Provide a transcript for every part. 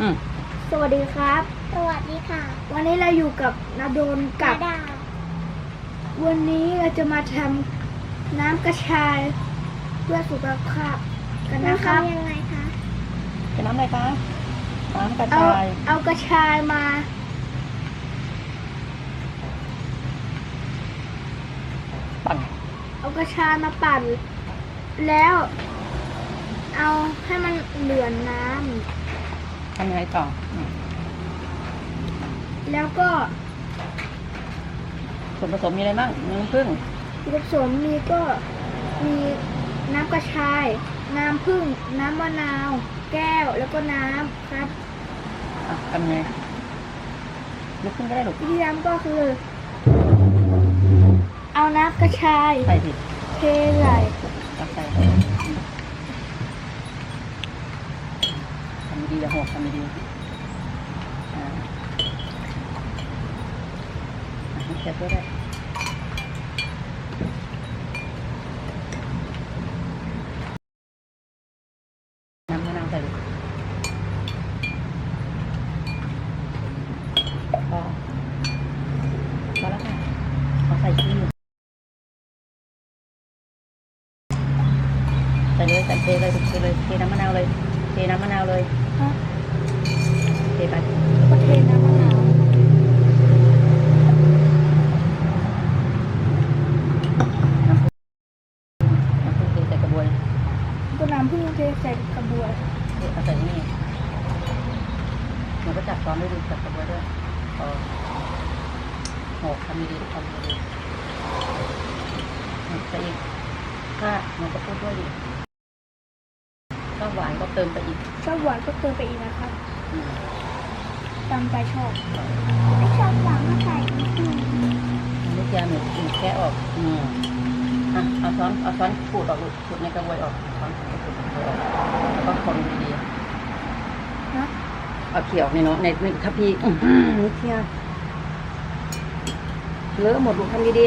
อืมสวัสดีครับ สวัสดีค่ะวันนี้เราอยู่กับนาโดนกับดาวันนี้เราจะมาทำน้ำกระชาย เพื่อสุขภาพกันนะครับทำยังไงคะ เป็นน้ำอะไรคะ น้ำกระเอาชาย เอากระชายมา ปั่นเอากระชายมาปั่น แล้ว เอาให้มันเหลือน้ ทำยังไงต่ออืมำแล้วก็ส่วนผสมมีอะไรบ้างน้ำผึ้งผสมมีก็มีน้ำกระชาย น้ำผึ้งน้ำมะนาว แก้วแล้วก็น้ำครับอะทำยังไงลุกขึ้นก็ได้ลูกวิธีทำก็คือ เอาน้ำกระชาย ใส่สิเทใส่ตักใส่ทำ ดีๆอย่าหกทำดีๆอ่าอะให้เชฟด้วยได้น้ำมะนาวใส่ลูกพอพอแล้วค่ะเอาใส่ที่ใส่เลยใส่เทเลยเทเลยเทน้ำมะนาวเลยเทน้ำมะนาวเลย ฮะ เทไป แล้วก็เทน้ำมะนาว น้ำผึ้งน้ำผึ้งเทใส่กระบวย แล้วก็น้ำผึ้งเทใส่ กระบวยเทเอาใส่นี่หนูก็จับซ้อมด้วยดิจับกระบวยด้วยเออโหทำดีๆทำดีๆใส่อีกถ้าหนูก็พูดด้วยดิถ้าหวานก็เติมไปอีกชอบหวานก็เติมไปอีกนะครับอืมตามใจชอบไม่ชอบหวานก็ใส่นิดนึง ลูกยาหนูหนูแค่ออกอืม อะเอาช้อนเอาช้อนขูดออกลูกขูดในกระบวยออกช้อนขูดในกระบวยออกแล้วก็คนดีๆนะเอาเขียวนี่เนาะในในทัพพีอื้อหือนิดเดียวเลอะหมดลูกทำดี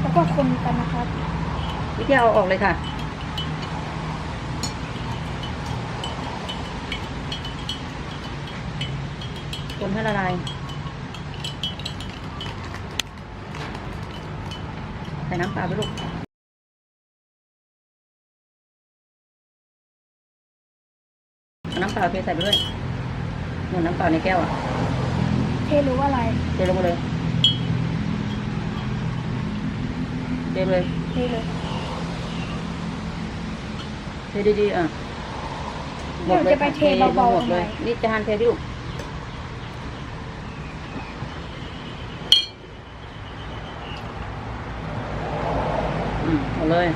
แล้วก็คนกันนะครับๆนิดเดียวเอาออกเลยค่ะ คนให้ละลาย ใส่น้ำเปล่าไปลูกเอาน้ำเปล่าเทใส่ไปด้วยหนูน้ำเปล่าในแก้วอะเทรู้ว่าอะไรเทลงมาเลยเทเลยเทเลยเทดีๆอะเดี๋ยวจะไปเทเบาๆหมดเลยทำไมนี่จานเทดิลูก อืมเอาเลย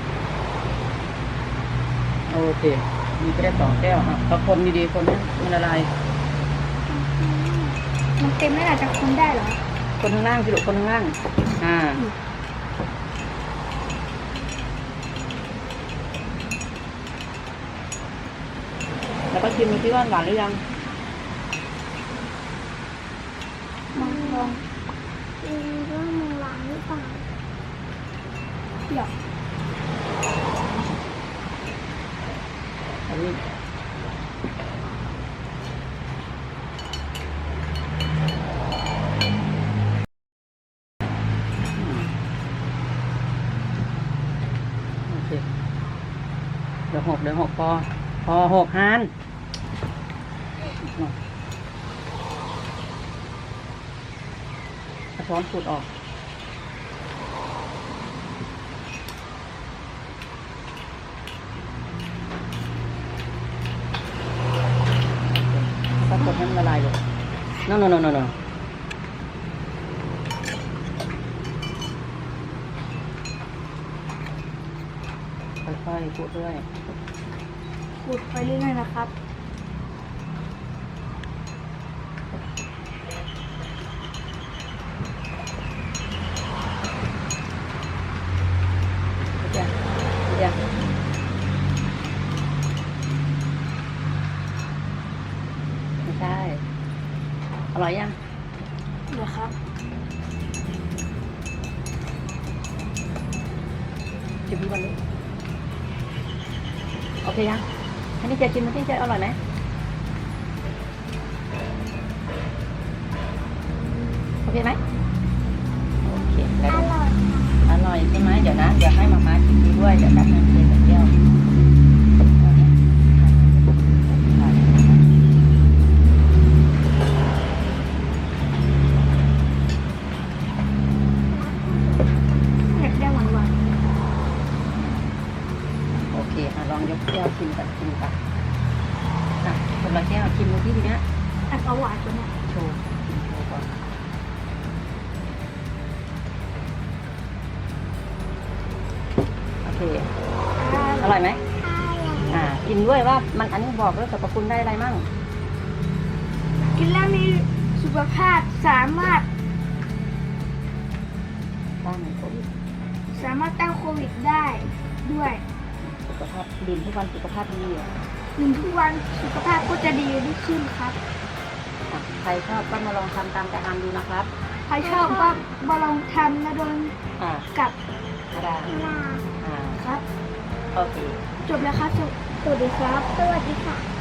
โอเคมีไปได้สองแก้วอะก็คนดีๆคนให้มันละลายมันเต็มไม่อาจจะคนได้เหรอ คนข้างล่างสิลูกคนข้างล่าง อ่าอืมแล้วก็ชิมดูที่ว่าหวานหรือยังลองลองอืมว่ามันหวานหรือเปล่า หยอกอันนี้โอเคเดี๋ยวหกเดี๋ยวหกพอ พอหกฮานเอาช้อนขูดออก ละลายเลย no no no no no ค่อยๆพูดด้วยขูดไปเรื่อยๆนะครับ ใช่ อร่อยยังเดี๋ยวครับจิ้มก่อนเลยโอเคยังอันนี่จะกินมันที่จะอร่อยไหมโอเคไหมโอเคอร่อยอร่อยใช่ไหมเดี๋ยวนะ เดี๋ยวให้มาม่ากินด้วยเดี๋ยวแป๊บนึง วชิมกันชิมกันอะคนละแก้วชิมดูที่ทีเนี้ยๆแต่เอาหวานกว่านี้โชว์ชิมโชว์ก่อนโอเคอร่อยไหมใช่อ่ากินด้วยว่ามันอันนี้บอกด้วยสรรพคุณได้อะไรมั่งกินแล้วมีสุขภาพสามารถต้านโควิดสามารถต้านโควิดได้ด้วยสุ ขภาพดื่มทุกวันสุขภาพดีอะดื่มทุกวันสุขภาพก็จะดีขึ้นครับอะใครชอบก็มาลองทำตามแต่อามดูนะครับ ใครชอบก็มาลองทำนะโดนอ่ากับอาดาลาอ่าครับ โอเค จบแล้วครับสวัสดีครับ สวัสดีค่ะ